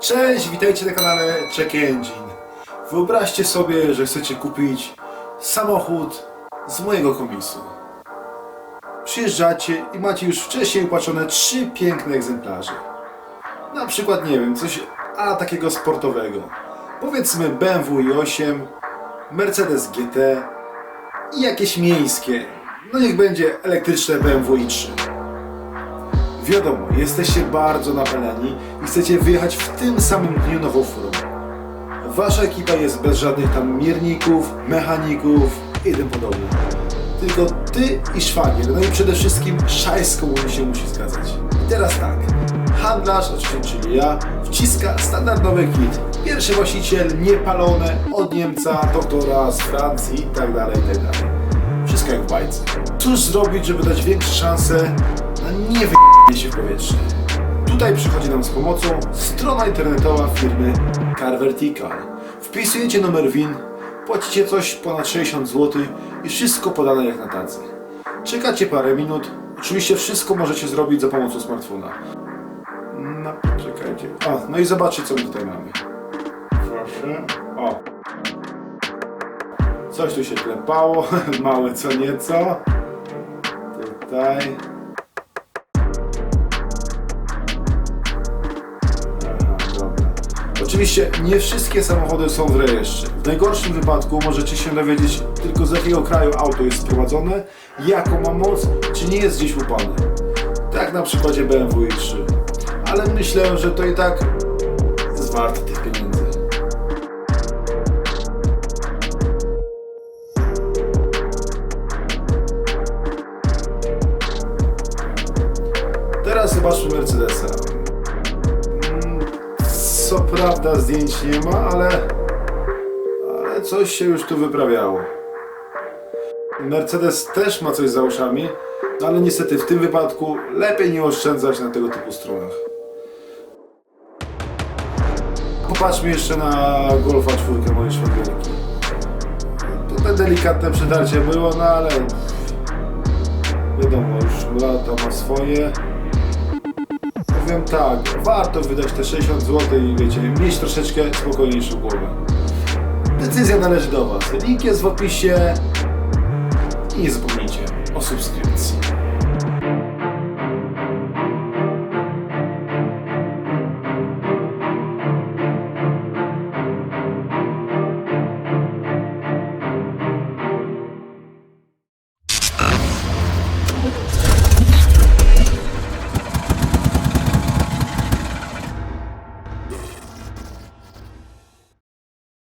Cześć, witajcie na kanale Check Engine. Wyobraźcie sobie, że chcecie kupić samochód z mojego komisu. Przyjeżdżacie i macie już wcześniej upatrzone trzy piękne egzemplarze. Na przykład, nie wiem, coś a takiego sportowego. Powiedzmy BMW i8, Mercedes GT i jakieś miejskie. No niech będzie elektryczne BMW i3. Wiadomo, jesteście bardzo napaleni i chcecie wyjechać w tym samym dniu nową furą. Wasza ekipa jest bez żadnych tam mierników, mechaników i tym podobnych. Tylko ty i szwagier, no i przede wszystkim szajs z komuny się musi zgadzać. I teraz tak, handlarz, oczywiście czyli ja, wciska standardowy kit. Pierwszy właściciel, niepalone, od Niemca, doktora z Francji i tak dalej, i tak. Wszystko jak w bajce. Cóż zrobić, żeby dać większe szanse na nie wy***nie się w powietrze? Tutaj przychodzi nam z pomocą strona internetowa firmy Car Vertical. Wpisujecie numer WIN, płacicie coś ponad 60 zł i wszystko podane jak na tacy. Czekacie parę minut. Oczywiście wszystko możecie zrobić za pomocą smartfona. No, czekajcie. O, no i zobaczcie co my tutaj mamy. Proszę. O. Coś tu się klepało, małe co nieco. Tutaj. Oczywiście nie wszystkie samochody są w rejestrze. W najgorszym wypadku możecie się dowiedzieć tylko z jakiego kraju auto jest sprowadzone, jaką ma moc, czy nie jest gdzieś łupane. Tak na przykładzie BMW i3. Ale myślę, że to i tak jest warte tych pieniędzy. Teraz zobaczmy Mercedesa. Co prawda zdjęć nie ma, ale, ale coś się już tu wyprawiało. Mercedes też ma coś za uszami, ale niestety w tym wypadku lepiej nie oszczędzać na tego typu stronach. Popatrzmy jeszcze na Golfa 4 mojej szwagierki. Tutaj delikatne przetarcie było, no ale wiadomo, już lata ma swoje. Powiem tak, warto wydać te 60 zł i wiecie, mieć troszeczkę spokojniejszą głowę. Decyzja należy do Was. Link jest w opisie i nie zapomnijcie o subskrypcji.